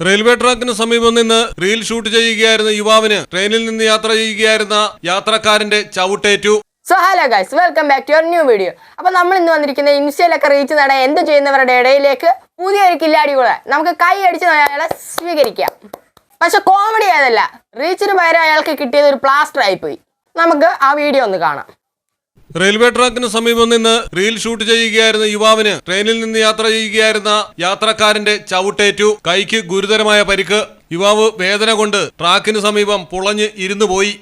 Railway ട്രാക്കിന് സമീപം നിന്ന് reel shoot ചെയ്യുകയായിരുന്ന യുവാവിന് ട്രെയിനിൽ നിന്ന് യാത്ര ചെയ്യുകയായിരുന്ന യാത്രക്കാരന്റെ ചവിട്ടേറ്റു. So hello guys welcome back to your new video അപ്പൊ നമ്മൾ ഇന്ന് വന്നിരിക്കുന്ന ഇൻസ്റ്റയിലൊക്കെ റീച്ച് നേടാൻ എന്ത് ചെയ്യുന്നവരുടെ ഇടയിലേക്ക് പുതിയൊരു കില്ലാടി കൂടെ നമുക്ക് കൈ അടിച്ച് അയാളെ സ്വീകരിക്കാം. പക്ഷെ കോമഡി ആയതല്ല. റീച്ചിന് പകരം അയാൾക്ക് കിട്ടിയത് ഒരു പ്ലാസ്റ്റർ ആയിപ്പോയി നമുക്ക് ആ വീഡിയോ ഒന്ന് കാണാം. റെയിൽവേ ട്രാക്കിന് സമീപം നിന്ന് റീൽ ഷൂട്ട് ചെയ്യുകയായിരുന്ന യുവാവിന് ട്രെയിനിൽ നിന്ന് യാത്ര ചെയ്യുകയായിരുന്ന യാത്രക്കാരന്റെ ചവിട്ടേറ്റു. കൈക്ക് ഗുരുതരമായ പരിക്ക്. യുവാവ് വേദന കൊണ്ട് ട്രാക്കിന് സമീപം പുളഞ്ഞ് ഇരുന്നു പോയി.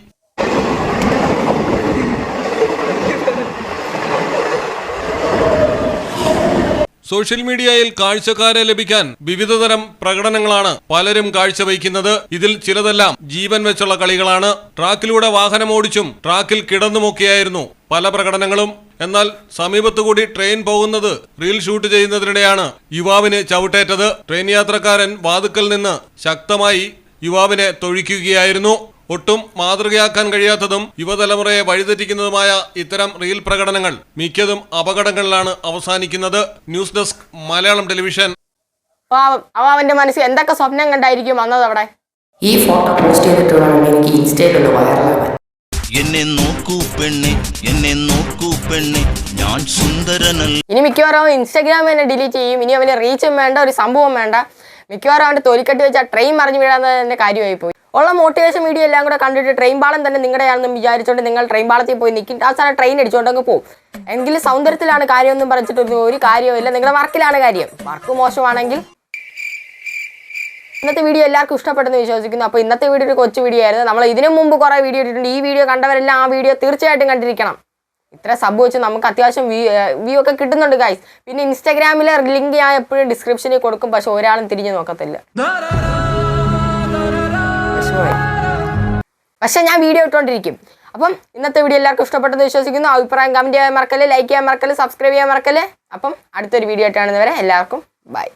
സോഷ്യൽ മീഡിയയിൽ കാഴ്ചക്കാരെ ലഭിക്കാൻ വിവിധതരം പ്രകടനങ്ങളാണ് പലരും കാഴ്ചവയ്ക്കുന്നത്. ഇതിൽ ചിലതെല്ലാം ജീവൻ വെച്ചുള്ള കളികളാണ്. ട്രാക്കിലൂടെ വാഹനമോടിച്ചും ട്രാക്കിൽ കിടന്നുമൊക്കെയായിരുന്നു പല പ്രകടനങ്ങളും. എന്നാൽ സമീപത്തുകൂടി ട്രെയിൻ പോകുന്നത് റീൽ ഷൂട്ട് ചെയ്യുന്നതിനിടെയാണ് യുവാവിന് ചവിട്ടേറ്റത്. ട്രെയിൻ യാത്രക്കാരൻ വാതുക്കൽ നിന്ന് ശക്തമായി യുവാവിനെ തൊഴിക്കുകയായിരുന്നു. ഒട്ടും മാതൃകയാക്കാൻ കഴിയാത്തതും യുവതലമുറയെ വഴിതെറ്റിക്കുന്നതുമായ ഇത്തരം റീൽ പ്രകടനങ്ങൾ മിക്കതും അപകടങ്ങളിലാണ് അവസാനിക്കുന്നത്. News desk Malayalam television. അവന്റെ മനസ്സിൽ എന്തൊക്കെ സ്വപ്നം കണ്ടായിരിക്കും വന്നത് അവിടെ? ഈ ഫോട്ടോ പോസ്റ്റ് ചെയ്തിട്ടുള്ള എനിക്ക് ഇൻസ്റ്റയിലുള്ള വൈറലാവാൻ എന്നെ നോക്കൂ പെണ്ണെ എന്നെ നോക്കൂ പെണ്ണെ. ഞാൻ സുന്ദരനല്ല. ഇനി മിക്കവാറും ഇൻസ്റ്റാഗ്രാം തന്നെ ഡിലീറ്റ് ചെയ്യും. ഇനി അവന് റീച്ചും വേണ്ട ഒരു സംഭവം വേണ്ട. മിക്കവാറും അവന്റെ തൊലിക്കെട്ടി വെച്ച ട്രെയിൻ മറിഞ്ഞു വീഴാന്നതിന്റെ കാര്യമായി പോയി. ഉള്ള മോട്ടിവേഷൻ വീഡിയോ എല്ലാം കൂടെ കണ്ടിട്ട് ട്രെയിൻ പാളം തന്നെ നിങ്ങളുടെയാണെന്ന് വിചാരിച്ചുകൊണ്ട് നിങ്ങൾ ട്രെയിൻ പാളത്തിൽ പോയി നിൽക്കും അവസാനം ട്രെയിൻ അടിച്ചുകൊണ്ട് അങ്ങ് പോകും എങ്കിലും സൗന്ദര്യത്തിലാണ് കാര്യമൊന്നും പറഞ്ഞിട്ടൊന്നും ഒരു കാര്യവുമില്ല. നിങ്ങളുടെ വർക്കിലാണ് കാര്യം. വർക്ക് മോശമാണെങ്കിൽ ഇന്നത്തെ വീഡിയോ എല്ലാവർക്കും ഇഷ്ടപ്പെട്ടെന്ന് വിശ്വസിക്കുന്നു. അപ്പോൾ ഇന്നത്തെ വീഡിയോ ഒരു കൊച്ചു വീഡിയോ ആയിരുന്നു. നമ്മൾ ഇതിനു മുമ്പ് കുറേ വീഡിയോ ഇട്ടിട്ടുണ്ട്. ഈ വീഡിയോ കണ്ടവരെല്ലാം ആ വീഡിയോ തീർച്ചയായിട്ടും കണ്ടിരിക്കണം. ഇത്ര സബ് വെച്ച് നമുക്ക് അത്യാവശ്യം വ്യൂ ഒക്കെ കിട്ടുന്നുണ്ട് ഗൈസ് പിന്നെ ഇൻസ്റ്റാഗ്രാമിലെ ലിങ്ക് ഞാൻ എപ്പോഴും ഡിസ്ക്രിപ്ഷനിൽ കൊടുക്കും. പക്ഷെ ഒരാളും തിരിഞ്ഞു നോക്കത്തില്ല. പക്ഷെ ഞാൻ വീഡിയോ ഇട്ടുകൊണ്ടിരിക്കും അപ്പം ഇന്നത്തെ വീഡിയോ എല്ലാവർക്കും ഇഷ്ടപ്പെട്ടെന്ന് വിശ്വസിക്കുന്നു. അഭിപ്രായം കമന്റ് ചെയ്യാൻ മറക്കൽ ലൈക്ക് ചെയ്യാൻ മറക്കൽ സബ്സ്ക്രൈബ് ചെയ്യാൻ മറക്കൽ അപ്പം അടുത്തൊരു വീഡിയോ ആയിട്ടാണ് കാണുന്നവരെ എല്ലാവർക്കും ബൈ